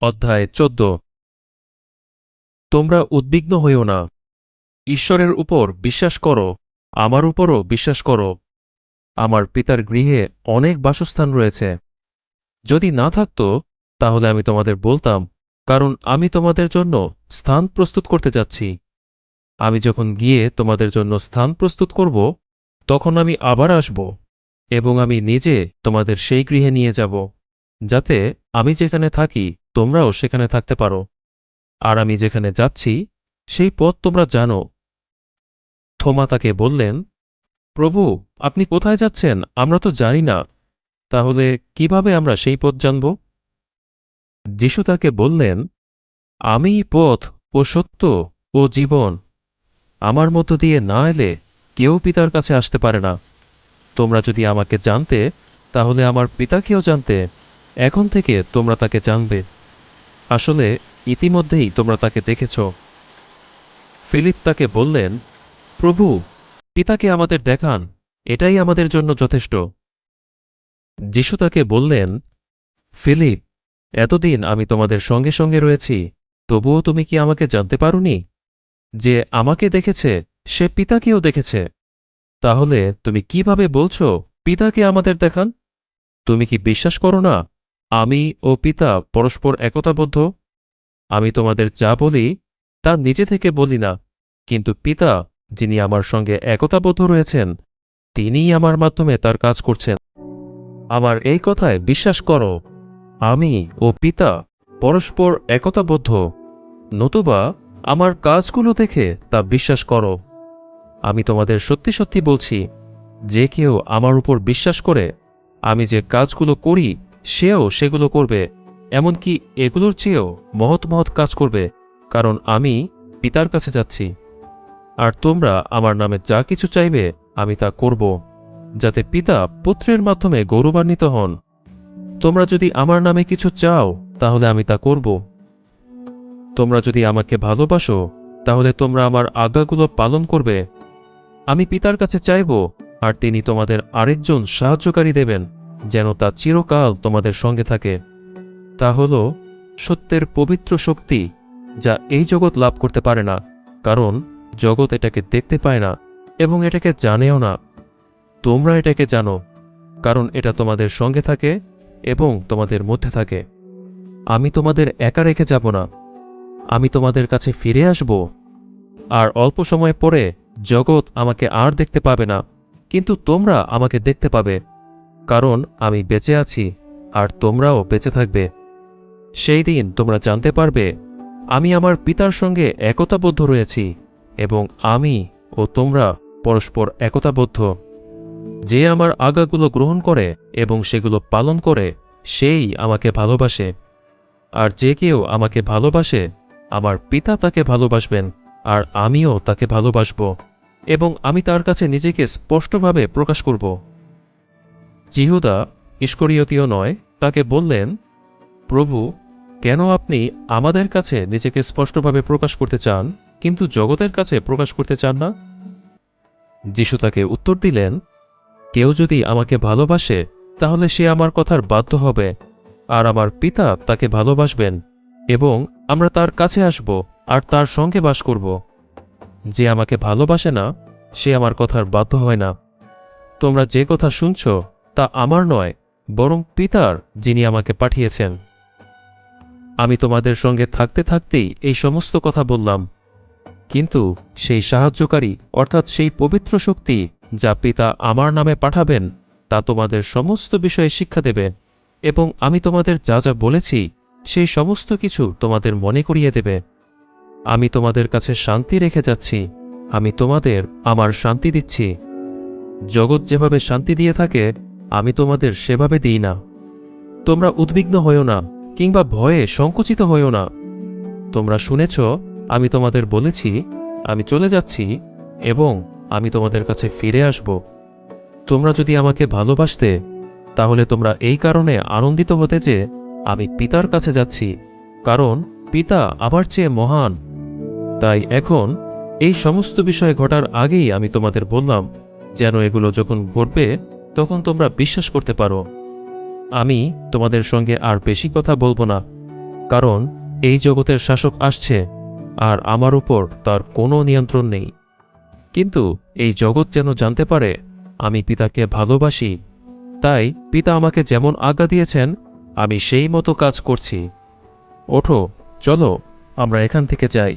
অধ্যায় চোদ্দ। তোমরা উদ্বিগ্ন হইও না। ঈশ্বরের উপর বিশ্বাস করো, আমার উপরও বিশ্বাস করো। আমার পিতার গৃহে অনেক বাসস্থান রয়েছে। যদি না থাকত, তাহলে আমি তোমাদের বলতাম, কারণ আমি তোমাদের জন্য স্থান প্রস্তুত করতে যাচ্ছি। আমি যখন গিয়ে তোমাদের জন্য স্থান প্রস্তুত করব, তখন আমি আবার আসব এবং আমি নিজে তোমাদের সেই গৃহে নিয়ে যাব, যাতে আমি যেখানে থাকি তোমরাও সেখানে থাকতে পারো। আর আমি যেখানে যাচ্ছি, সেই পথ তোমরা জানো। থোমা তাকে বললেন, প্রভু, আপনি কোথায় যাচ্ছেন? আমরা তো জানি না। তাহলে কীভাবে আমরা সেই পথ জানব? যিশু তাকে বললেন আমিই পথ ও সত্য ও জীবন। আমার মধ্য দিয়ে না এলে কেউ পিতার কাছে আসতে পারে না। তোমরা যদি আমাকে জানতে, তাহলে আমার পিতাকেও জানতে। এখন থেকে তোমরা তাকে জানবে। আসলে ইতিমধ্যেই তোমরা তাকে দেখেছ। ফিলিপ তাকে বললেন, প্রভু পিতাকে আমাদের দেখান, এটাই আমাদের জন্য যথেষ্ট। যিশু তাকে বললেন, ফিলিপ, এতদিন আমি তোমাদের সঙ্গে সঙ্গে রয়েছি, তবুও তুমি কি আমাকে জানতে পারোনি যে আমাকে দেখেছে, সে পিতাকেও দেখেছে? তাহলে তুমি কীভাবে বলছো, পিতাকে আমাদের দেখান তুমি কি বিশ্বাস করো না আমি ও পিতা পরস্পর একতাবদ্ধ? আমি তোমাদের যা বলি, তা নিজে থেকে বলি না, কিন্তু পিতা, যিনি আমার সঙ্গে একতাবদ্ধ রয়েছেন, তিনিই আমার মাধ্যমে তার কাজ করছেন। আমার এই কথায় বিশ্বাস করো, আমি ও পিতা পরস্পর একতাবদ্ধ, নতুবা আমার কাজগুলো দেখে তা বিশ্বাস করো। আমি তোমাদের সত্যি সত্যি বলছি, যে কেউ আমার উপর বিশ্বাস করে, আমি যে কাজগুলো করি সেও সেগুলো করবে, এমনকি এগুলোর চেয়েও মহৎ মহৎ কাজ করবে, কারণ আমি পিতার কাছে যাচ্ছি। আর তোমরা আমার নামে যা কিছু চাইবে, আমি তা করব, যাতে পিতা পুত্রের মাধ্যমে গৌরবান্বিত হন। তোমরা যদি আমার নামে কিছু চাও, তাহলে আমি তা করব। তোমরা যদি আমাকে ভালোবাসো, তাহলে তোমরা আমার আজ্ঞাগুলো পালন করবে। আমি পিতার কাছে চাইব, আর তিনি তোমাদের আরেকজন সাহায্যকারী দেবেন। যেন তা চিরকাল তোমাদের সঙ্গে থাকে। তা হল, সত্যের পবিত্র শক্তি যা এই জগৎ লাভ করতে পারে না, কারণ জগৎ এটাকে দেখতে পায় না এবং এটাকে জানেও না। তোমরা এটাকে জানো, কারণ এটা তোমাদের সঙ্গে থাকে এবং তোমাদের মধ্যে থাকে। আমি তোমাদের একা রেখে যাব না। আমি তোমাদের কাছে ফিরে আসব। আর অল্প সময় পরে জগৎ আমাকে আর দেখতে পাবে না, কিন্তু তোমরা আমাকে দেখতে পাবে। কারণ আমি বেঁচে আছি, আর তোমরাও বেঁচে থাকবে। সেই দিন তোমরা জানতে পারবে, আমি আমার পিতার সঙ্গে একতাবদ্ধ রয়েছি, এবং আমি ও তোমরা পরস্পর একতাবদ্ধ। যে আমার আজ্ঞাগুলো গ্রহণ করে এবং সেগুলো পালন করে, সেই আমাকে ভালোবাসে। আর যে কেউ আমাকে ভালোবাসে, আমার পিতা তাকে ভালোবাসবেন, আর আমিও তাকে ভালোবাসব, এবং আমি তার কাছে নিজেকে স্পষ্টভাবে প্রকাশ করব। জিহুদা ইস্করিয়তীয় নয়, তাকে বললেন, প্রভু, কেন আপনি আমাদের কাছে নিজেকে স্পষ্টভাবে প্রকাশ করতে চান, কিন্তু জগতের কাছে প্রকাশ করতে চান না? যিশু তাকে উত্তর দিলেন, কেউ যদি আমাকে ভালোবাসে, তাহলে সে আমার কথার বাধ্য হবে, আর আমার পিতা তাকে ভালোবাসবেন, এবং আমরা তার কাছে আসব, আর তার সঙ্গে বাস করব। যে আমাকে ভালোবাসে না, সে আমার কথার বাধ্য হয় না। তোমরা যে কথা শুনছ তা আমার নয়, বরং পিতার, যিনি আমাকে পাঠিয়েছেন। আমি তোমাদের সঙ্গে থাকতে থাকতেই এই সমস্ত কথা বললাম। কিন্তু সেই সাহায্যকারী, অর্থাৎ সেই পবিত্র শক্তি, যা পিতা আমার নামে পাঠাবেন, তা তোমাদের সমস্ত বিষয়ে শিক্ষা দেবে, এবং আমি তোমাদের যা যা বলেছি, সেই সমস্ত কিছু তোমাদের মনে করিয়ে দেবে। আমি তোমাদের কাছে শান্তি রেখে যাচ্ছি, আমি তোমাদের আমার শান্তি দিচ্ছি। জগৎ যেভাবে শান্তি দিয়ে থাকে আমি তোমাদের সেভাবে দিই না। তোমরা উদ্বিগ্ন হইও না, কিংবা ভয়ে সংকুচিত হইও না। তোমরা শুনেছ, আমি তোমাদের বলেছি, আমি চলে যাচ্ছি, এবং আমি তোমাদের কাছে ফিরে আসব। তোমরা যদি আমাকে ভালোবাসতে, তাহলে তোমরা এই কারণে আনন্দিত হতে যে, আমি পিতার কাছে যাচ্ছি, কারণ পিতা আমার চেয়ে মহান। তাই এখন এই সমস্ত বিষয় ঘটার আগেই আমি তোমাদের বললাম, যেন এগুলো যখন ঘটবে তখন তোমরা বিশ্বাস করতে পারো। আমি তোমাদের সঙ্গে আর বেশি কথা বলব না, কারণ এই জগতের শাসক আসছে আর আমার উপর তার কোনো নিয়ন্ত্রণ নেই। কিন্তু এই জগৎ যেন জানতে পারে, আমি পিতাকে ভালোবাসি, তাই পিতা আমাকে যেমন আজ্ঞা দিয়েছেন, আমি সেই মতো কাজ করছি। ওঠো, চলো, আমরা এখান থেকে যাই।